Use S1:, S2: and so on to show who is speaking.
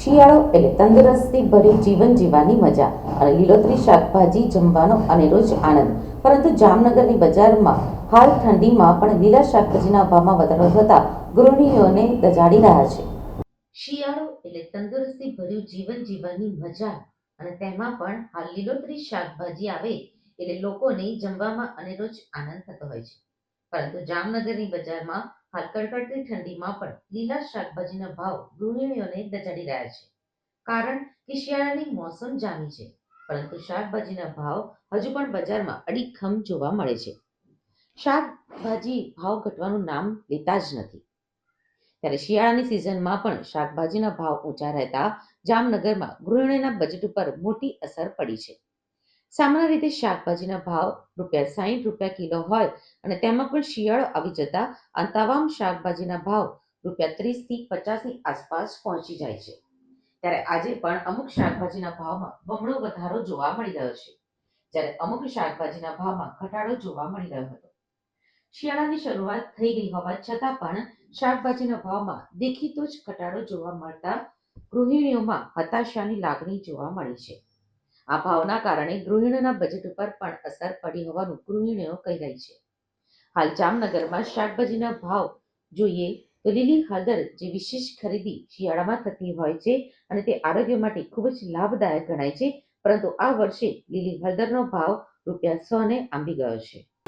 S1: શિયાળો એટલે તંદુરસ્તી ભર્યું જીવન જીવવાની મજા અને લીલોતરી શાકભાજી જમવાનો અનેરો જ આનંદ. પરંતુ જામનગરની બજારમાં હાલ ઠંડીમાં પણ લીલા શાકભાજીના ભાવમાં વધારો થતા ગૃહિણીઓને દજાડી રહ્યા છે. શિયાળો એટલે તંદુરસ્તી ભર્યું જીવન જીવવાની મજા અને તેમાં પણ હાલ લીલોતરી શાકભાજી આવે એટલે લોકોને જમવામાં અનેરો જ આનંદ થતો હોય છે. પરંતુ જામનગરની બજારમાં હાલ કડકડતી ઠંડીમાં પણ લીલા શાકભાજીના ભાવ ગૃહિણીઓને દચાડી રહ્યા છે. કારણ કે શિયાળાની મોસમ જામી છે, પરંતુ શાકભાજીના ભાવ હજુ પણ બજારમાં અડીખમ જોવા મળે છે. શાકભાજી ભાવ ઘટવાનું નામ લેતા જ નથી. ત્યારે શિયાળાની સિઝનમાં પણ શાકભાજીના ભાવ ઊંચા રહેતા જામનગરમાં ગૃહિણીના બજેટ ઉપર મોટી અસર પડી છે. સામાન્ય રીતે શાકભાજીના ભાવ રૂપિયા સાહીઠ રૂપિયા કિલો હોય અને તેમાં પણ શિયાળો આવી જતા અને તમામ શાકભાજીના ભાવ રૂપિયા ત્રીસથી પચાસની આસપાસ પહોંચી જાય છે. ત્યારે આજે પણ અમુક શાકભાજીના ભાવમાં બમણો વધારો જોવા મળી રહ્યો છે. જ્યારે અમુક શાકભાજીના ભાવમાં ઘટાડો જોવા મળી રહ્યો હતો. શિયાળાની શરૂઆત થઈ ગઈ હોવા છતાં પણ શાકભાજીના ભાવમાં દેખીતો જ ઘટાડો જોવા મળતા ગૃહિણીઓમાં હતાશાની લાગણી જોવા મળી છે. આ ભાવના કારણે ગૃહિણીના બજેટ ઉપર પણ અસર પડી હોવાનું ગૃહિણીઓ કહી રહી છે. હાલ જામનગરમાં શાકભાજીના ભાવ જોઈએ તો લીલી હળદર જે વિશેષ ખરીદી શિયાળામાં થતી હોય છે અને તે આરોગ્ય માટે ખૂબ જ લાભદાયક ગણાય છે, પરંતુ આ વર્ષે લીલી હળદરનો ભાવ રૂપિયા સો ને આંબી ગયો છે.